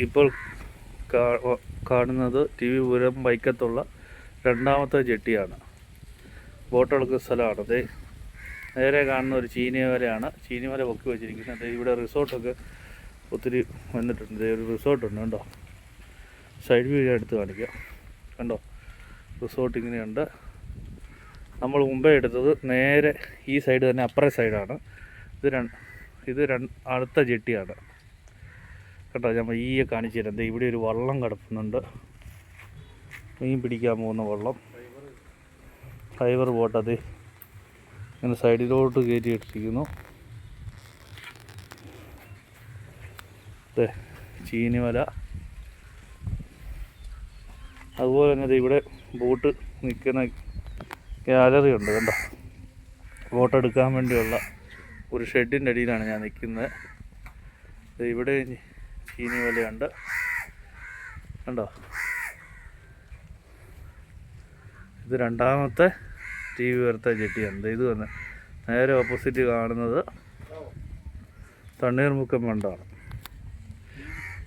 ഇപ്പോൾ കാണുന്നത് T V പുരം വൈക്കത്തുള്ള രണ്ടാമത്തെ ജെട്ടിയാണ്. ബോട്ടെടുക്കുന്ന സ്ഥലമാണ്. ദേ നേരെ കാണുന്ന ഒരു ചീനിമലയാണ്. ചീനിമല പൊക്കി വെച്ചിരിക്കുന്നത്. ഇവിടെ റിസോർട്ടൊക്കെ ഒത്തിരി വന്നിട്ടുണ്ട്. ഒരു റിസോർട്ടുണ്ട് കണ്ടോ? സൈഡ് വ്യൂ ഞാൻ എടുത്ത് കാണിക്കാം. കണ്ടോ? റിസോർട്ട് ഇങ്ങനെയുണ്ട്. നമ്മൾ മുമ്പേ എടുത്തത് നേരെ ഈ സൈഡ് തന്നെ അപ്പറേ സൈഡാണ്. ഇത് രണ്ട് ഇത് രണ്ട് അടുത്ത ജെട്ടിയാണ്. കേട്ടോ ഞാൻ ഈ കാണിച്ചു തരാം എന്താ ഇവിടെ ഒരു വള്ളം കിടക്കുന്നുണ്ട് മീൻ പിടിക്കാൻ പോകുന്ന വള്ളം. ഫൈബർ ബോട്ട് അത് ഇങ്ങനെ സൈഡിലോട്ട് കയറ്റി ഇട്ടിരിക്കുന്നു ചീനിമല. അതുപോലെ തന്നെ ഇവിടെ ബോട്ട് നിൽക്കുന്ന ഗാലറി ഉണ്ട് കണ്ടോ? ബോട്ട് എടുക്കാൻ വേണ്ടിയുള്ള ഒരു ഷെഡിന്റെ അടിയിലാണ് ഞാൻ നിൽക്കുന്നത്. ഇവിടെ ചീനി വലയുണ്ട്. കണ്ടോ? ഇത് രണ്ടാമത്തെ ടി വി വരുത്ത ജെട്ടിയാണ് ഇത് വന്ന് നേരെ ഓപ്പോസിറ്റ് കാണുന്നത് തണ്ണീർമുക്കം ബണ്ടാണ്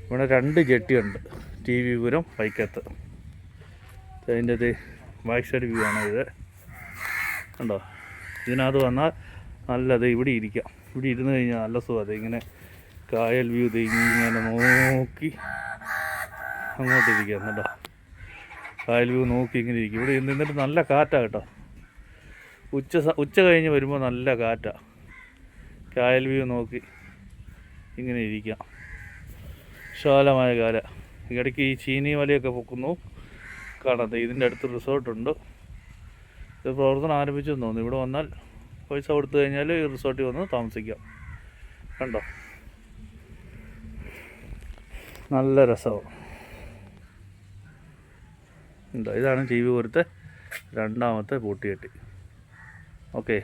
ഇവിടെ രണ്ട് ജെട്ടിയുണ്ട് ടി വി പുരം വൈക്കത്ത് അതിന്റെ ബാക്ക് സൈഡ് വ്യൂ ആണ് ഇത്. കണ്ടോ? ഇതിനകത്ത് വന്നാൽ നല്ലത് ഇവിടെ ഇരിക്കാം. ഇവിടെ ഇരുന്ന് കഴിഞ്ഞാൽ നല്ല സുഖം. ഇങ്ങനെ കായൽ വ്യൂ ഇങ്ങനെ നോക്കി അങ്ങോട്ട് കേട്ടോ. കായൽ വ്യൂ നോക്കി ഇങ്ങനെ ഇരിക്കും. ഇവിടെ നിന്നിട്ട് നല്ല കാറ്റാണ് കേട്ടോ. ഉച്ച ഉച്ച കഴിഞ്ഞ് വരുമ്പോൾ നല്ല കാറ്റാണ് കായൽ വ്യൂ നോക്കി ഇങ്ങനെ ഇരിക്കാം. വിശാലമായ കാല. ഇടയ്ക്ക് ഈ ചീനി വലയൊക്കെ പൊക്കുന്നു. കാണാതെ ഇതിന്റെ അടുത്ത് റിസോർട്ടുണ്ട്. ഇത് പ്രവർത്തനം ആരംഭിച്ചെന്ന് തോന്നുന്നു. ഇവിടെ വന്നാൽ പൈസ കൊടുത്തു കഴിഞ്ഞാൽ ഈ റിസോർട്ടിൽ വന്ന് താമസിക്കാം. കണ്ടോ? നല്ല രസമാണ് ഇതാണ് ജീവി പോരത്തെ രണ്ടാമത്തെ പൂട്ടിയെട്ടി. ഓക്കെ.